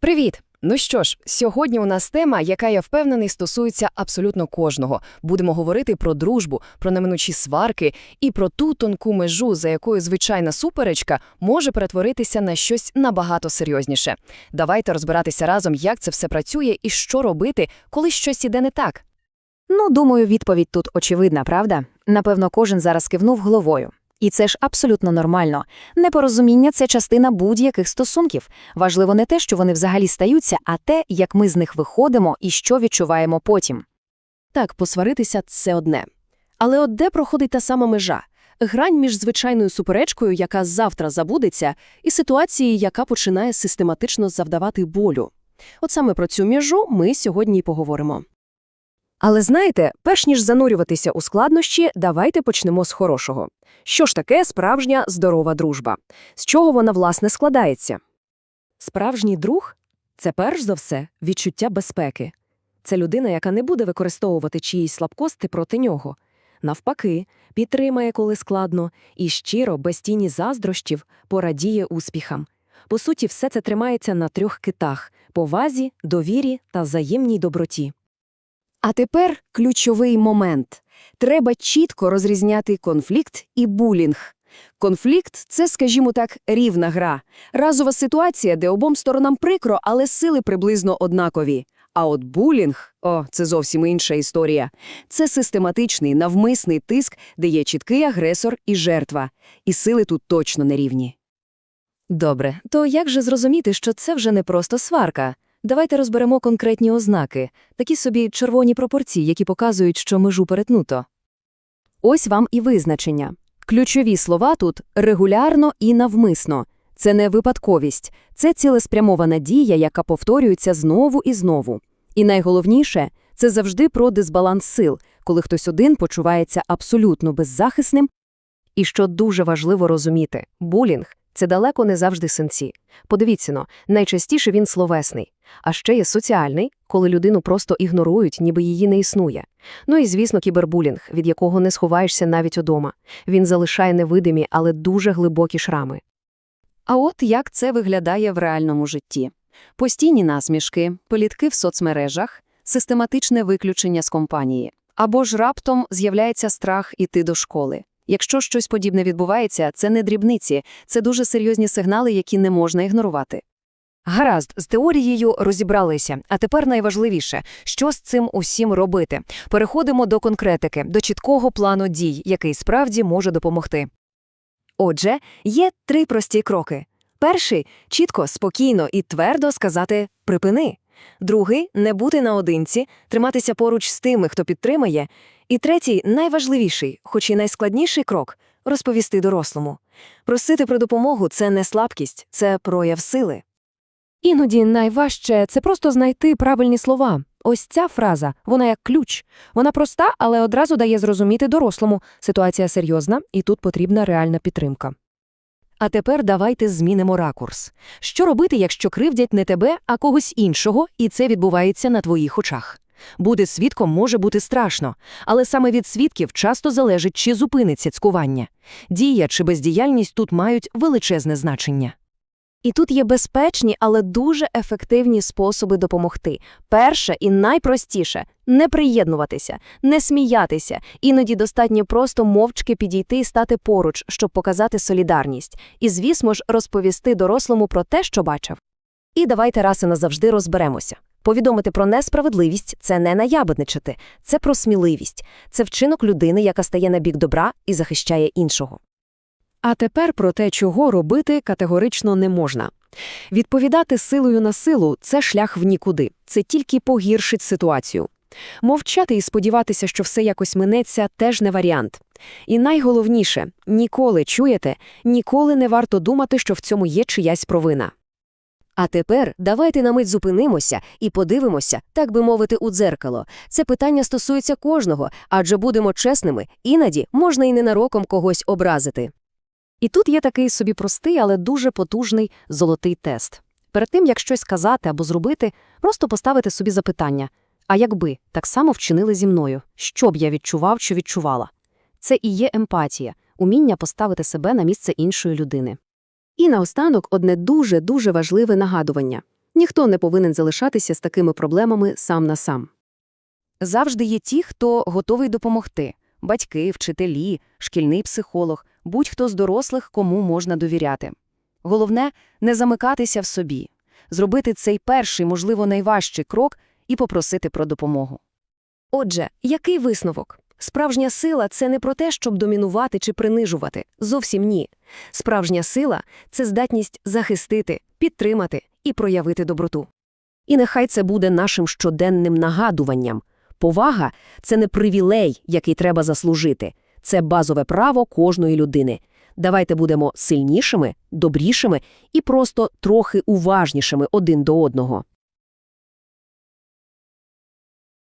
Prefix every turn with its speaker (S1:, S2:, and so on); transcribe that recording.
S1: Привіт! Ну що ж, сьогодні у нас тема, яка я впевнений стосується абсолютно кожного. Будемо говорити про дружбу, про неминучі сварки і про ту тонку межу, за якою звичайна суперечка може перетворитися на щось набагато серйозніше. Давайте розбиратися разом, як це все працює і що робити, коли щось іде не так.
S2: Ну, думаю, відповідь тут очевидна, правда? Напевно, кожен зараз кивнув головою. І це ж абсолютно нормально. Непорозуміння – це частина будь-яких стосунків. Важливо не те, що вони взагалі стаються, а те, як ми з них виходимо і що відчуваємо потім.
S3: Так, посваритися – це одне. Але от де проходить та сама межа? Грань між звичайною суперечкою, яка завтра забудеться, і ситуацією, яка починає систематично завдавати болю. От саме про цю межу ми сьогодні й поговоримо. Але знаєте, перш ніж занурюватися у складнощі, давайте почнемо з хорошого. Що ж таке справжня здорова дружба? З чого вона, власне, складається? Справжній друг – це перш за все відчуття безпеки. Це людина, яка не буде використовувати чиїсь слабкості проти нього. Навпаки, підтримає, коли складно, і щиро, без тіні заздрощів, порадіє успіхам. По суті, все це тримається на трьох китах – повазі, довірі та взаємній доброті. А тепер ключовий момент. Треба чітко розрізняти конфлікт і булінг. Конфлікт – це, скажімо так, рівна гра. Разова ситуація, де обом сторонам прикро, але сили приблизно однакові. А от булінг – о, це зовсім інша історія. Це систематичний, навмисний тиск, де є чіткий агресор і жертва. І сили тут точно не рівні. Добре, то як же зрозуміти, що це вже не просто сварка? Давайте розберемо конкретні ознаки, такі собі червоні пропорції, які показують, що межу перетнуто. Ось вам і визначення. Ключові слова тут регулярно і навмисно. Це не випадковість, це цілеспрямована дія, яка повторюється знову і знову. І найголовніше це завжди про дисбаланс сил, коли хтось один почувається абсолютно беззахисним. І що дуже важливо розуміти, булінг це далеко не завжди синці. Подивіться но, найчастіше він словесний. А ще є соціальний, коли людину просто ігнорують, ніби її не існує. Ну і, звісно, кібербулінг, від якого не сховаєшся навіть удома. Він залишає невидимі, але дуже глибокі шрами. А от як це виглядає в реальному житті. Постійні насмішки, політки в соцмережах, систематичне виключення з компанії. Або ж раптом з'являється страх іти до школи. Якщо щось подібне відбувається, це не дрібниці, це дуже серйозні сигнали, які не можна ігнорувати. Гаразд, з теорією розібралися, а тепер найважливіше, що з цим усім робити. Переходимо до конкретики, до чіткого плану дій, який справді може допомогти. Отже, є три прості кроки. Перший чітко, спокійно і твердо сказати припини. Другий не бути наодинці, триматися поруч з тими, хто підтримає. І третій, найважливіший, хоч і найскладніший крок розповісти дорослому. Просити про допомогу це не слабкість, це прояв сили. Іноді найважче це просто знайти правильні слова. Ось ця фраза, вона як ключ. Вона проста, але одразу дає зрозуміти дорослому. Ситуація серйозна, і тут потрібна реальна підтримка. А тепер давайте змінимо ракурс. Що робити, якщо кривдять не тебе, а когось іншого, і це відбувається на твоїх очах? Бути свідком може бути страшно, але саме від свідків часто залежить, чи зупиниться цькування. Дія чи бездіяльність тут мають величезне значення. І тут є безпечні, але дуже ефективні способи допомогти. Перше і найпростіше не приєднуватися, не сміятися, іноді достатньо просто мовчки підійти і стати поруч, щоб показати солідарність, і, звісно ж, розповісти дорослому про те, що бачив. І давайте раз і назавжди розберемося. Повідомити про несправедливість це не наябедничати, це про сміливість, це вчинок людини, яка стає на бік добра і захищає іншого. А тепер про те, чого робити категорично не можна. Відповідати силою на силу це шлях в нікуди, це тільки погіршить ситуацію. Мовчати і сподіватися, що все якось минеться, теж не варіант. І найголовніше ніколи чуєте, ніколи не варто думати, що в цьому є чиясь провина. А тепер давайте на мить зупинимося і подивимося, так би мовити, у дзеркало. Це питання стосується кожного, адже будемо чесними, іноді можна і ненароком когось образити. І тут є такий собі простий, але дуже потужний золотий тест. Перед тим, як щось сказати або зробити, просто поставити собі запитання а якби так само вчинили зі мною, що б я відчував чи відчувала? Це і є емпатія, уміння поставити себе на місце іншої людини. І наостанок одне дуже-дуже важливе нагадування. Ніхто не повинен залишатися з такими проблемами сам на сам.
S2: Завжди є ті, хто готовий допомогти – батьки, вчителі, шкільний психолог, будь-хто з дорослих, кому можна довіряти. Головне – не замикатися в собі, зробити цей перший, можливо, найважчий крок і попросити про допомогу.
S4: Отже, який висновок? Справжня сила – це не про те, щоб домінувати чи принижувати. Зовсім ні. Справжня сила – це здатність захистити, підтримати і проявити доброту.
S3: І нехай це буде нашим щоденним нагадуванням. Повага – це не привілей, який треба заслужити. Це базове право кожної людини. Давайте будемо сильнішими, добрішими і просто трохи уважнішими один до одного.